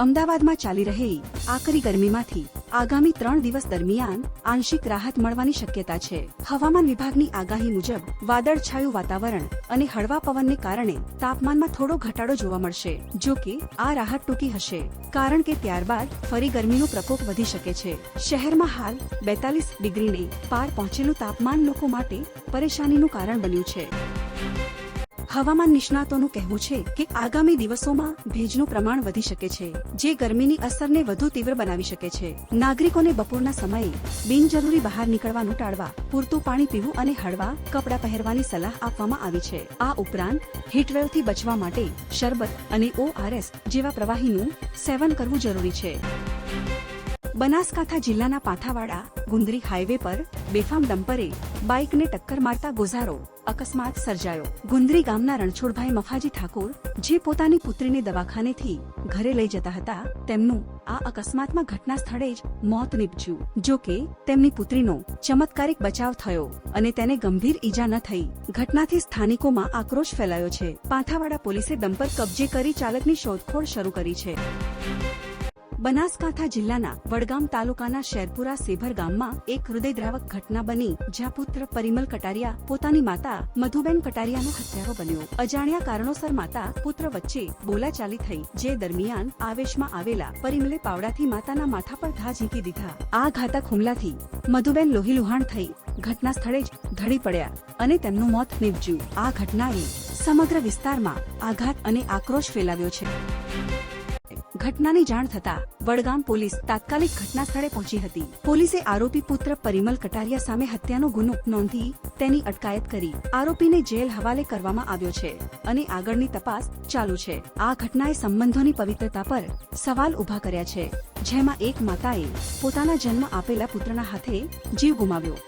અમદાવાદમાં ચાલી રહેલી આકરી ગરમીમાંથી આગામી ત્રણ દિવસ દરમિયાન આંશિક રાહત મળવાની શક્યતા છે. હવામાન વિભાગની આગાહી મુજબ વાદળછાયું વાતાવરણ અને હળવા પવનને કારણે તાપમાનમાં થોડો ઘટાડો જોવા મળશે. જો કે, આ રાહત ટૂંકી હશે, કારણ કે ત્યારબાદ ફરી ગરમીનો પ્રકોપ વધી શકે છે. શહેરમાં હાલ બેતાલીસ ડિગ્રીને પાર પહોંચેલું તાપમાન લોકો માટે પરેશાનીનું કારણ બન્યું છે. હવામાન નિષ્ણાતોનું કહેવું છે કે આગામી દિવસોમાં ભેજનું પ્રમાણ વધી શકે છે, જે ગરમીની અસરને વધુ તીવ્ર બનાવી શકે છે. નાગરિકોને બપોરના સમયે બિનજરૂરી બહાર નીકળવાનું ટાળવા, પૂરતું પાણી પીવું અને હળવા કપડાં પહેરવાની સલાહ આપવામાં આવી છે. આ ઉપરાંત, હીટવેવથી બચવા માટે શરબત અને ઓઆરએસ જેવા પ્રવાહીનું સેવન કરવું જરૂરી છે. બનાસકાંઠા જિલ્લાના પાથાવાડા ગુંદરી હાઈવે પર બેફામ ડમ્પરે બાઇકને ટક્કર મારતા ગોઝારો અકસ્માત સર્જાયો. ગુંદરી ગામના રણછોડભાઈ મફાજી ઠાકોર, જે પોતાની પુત્રીને દવાખાનેથી ઘરે લઈ જતા હતા, તેમનું આ અકસ્માતમાં ઘટના સ્થળે જ મોત નીપજ્યું. જો કે, તેમની પુત્રીનો ચમત્કારિક બચાવ થયો અને તેને ગંભીર ઈજા ન થઈ. ઘટનાથી સ્થાનિકોમાં આક્રોશ ફેલાયો છે. પાંથાવાડા પોલીસે ડમ્પર કબજે કરી ચાલકની શોધખોળ શરૂ કરી છે. બનાસકાંઠા જિલ્લાના વડગામ તાલુકાના શેરપુરા સેભર ગામમાં એક હૃદયદ્રાવક ઘટના બની, જ્યાં પુત્ર પરિમલ કટારિયા, પોતાની માતા મધુબેન કટારિયાનો હત્યારો બન્યો. અજાણ્યા કારણોસર માતા પુત્ર વચ્ચે બોલાચાલી થઈ, જે દરમિયાન આવેશમાં આવેલા પરિમલે પાવડાથી માતાના માથા પર ઘા ઝીંકી દીધા. આ ઘાતક હુમલાથી મધુબેન લોહીલુહાણ થઈ, ઘટના સ્થળે જ ઢળી પડ્યા અને તેમનું મોત નીપજ્યું. આ ઘટનાએ સમગ્ર વિસ્તારમાં આઘાત અને આક્રોશ ફેલાવ્યો છે. ઘટનાની જાણ થતા વડગામ પોલીસ તાત્કાલિક ઘટના સ્થળે પહોંચી હતી. પોલીસે આરોપી પુત્ર પરિમલ કટારિયા સામે હત્યાનો ગુનો નોંધી તેની અટકાયત કરી. આરોપીને જેલ હવાલે કરવામાં આવ્યો છે અને આગળની તપાસ ચાલુ છે. આ ઘટનાએ સંબંધોની પવિત્રતા પર સવાલ ઊભા કર્યા છે, જેમાં એક માતાએ પોતાના જન્મ આપેલા પુત્રના હાથે જીવ ગુમાવ્યો.